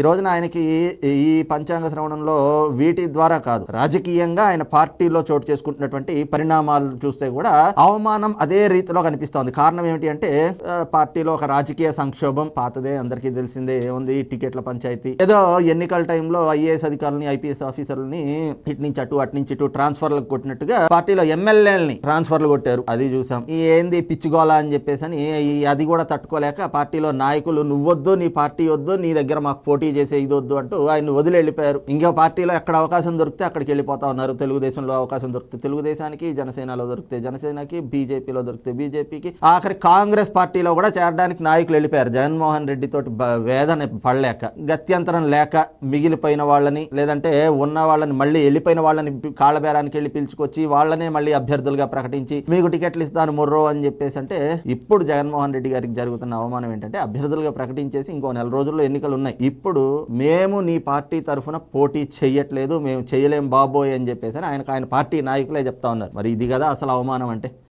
ఈ రోజున ఆయనకి ఈ పంచాంగ శ్రవణంలో వీటి ద్వారా కాదు రాజకీయంగా ఆయన పార్టీలో చోటు చేసుకుంటున్నటువంటి పరిణామాలు చూస్తే కూడా అవమానం అదే రీతిలో కనిపిస్తోంది. కారణం ఏమిటి అంటే పార్టీలో ఒక రాజకీయ సంక్షోభం పాతదే అందరికీ తెలిసిందే ఏముంది టికెట్ల పంచాయతీ. ఏదో ఎన్నికల టైంలో ఐఏఎస్ అధికారులని ఐపీఎస్ ఆఫీసర్లని ఇటు నుంచి అటు అటు నుంచి ఇటు ట్రాన్స్ఫర్లకు కొట్టినట్టుగా పార్టీలో ఎమ్మెల్యేలని ట్రాన్స్ఫర్లు కొట్టారు. అది చూసాం. ఈ ఏంది పిచ్చిగోలా అని చెప్పేసి అని ఈ అది కూడా తట్టుకోలేక పార్టీలో నాయకులు నువ్వొద్దు నీ పార్టీ వద్దు నీ దగ్గర మాకు పోటీ చేసే ఇది వద్దు అంటూ ఆయన వదిలి వెళ్ళిపోయారు ఇంకా పార్టీలో ఎక్కడ అవకాశం దొరికితే అక్కడికి వెళ్ళిపోతా ఉన్నారు. తెలుగుదేశంలో అవకాశం దొరికితే తెలుగుదేశానికి జనసేనలో దొరికితే జనసేనకి బీజేపీలో దొరికితే బీజేపీకి. ఆఖరి కాంగ్రెస్ పార్టీలో కూడా చేరడానికి నాయకులు వెళ్ళిపోయారు. జగన్మోహన్ రెడ్డి తోటి వేదన పడలేక గత్యంతరం లేక మిగిలిపోయిన వాళ్ళని లేదంటే ఉన్న వాళ్ళని మళ్ళీ వెళ్ళిపోయిన వాళ్ళని కాళ్ళబేరానికి వెళ్ళి పిలుచుకొచ్చి వాళ్ళనే మళ్ళీ అభ్యర్థులుగా ప్రకటించి మీకు టికెట్లు ఇస్తాను ముర్రో అని చెప్పేసి అంటే ఇప్పుడు జగన్మోహన్ రెడ్డి గారికి జరుగుతున్న అవమానం ఏంటంటే అభ్యర్థులుగా ప్రకటించేసి ఇంకో నెల రోజుల్లో ఎన్నికలు ఉన్నాయి. ఇప్పుడు మేము నీ పార్టీ తరఫున పోటీ చెయ్యట్లేదు మేము చేయలేం బాబోయ్ అని చెప్పేసి ఆయనకు ఆయన పార్టీ నాయకులే చెప్తా ఉన్నారు. మరి ఇది కదా అసలు అవమానం అంటే?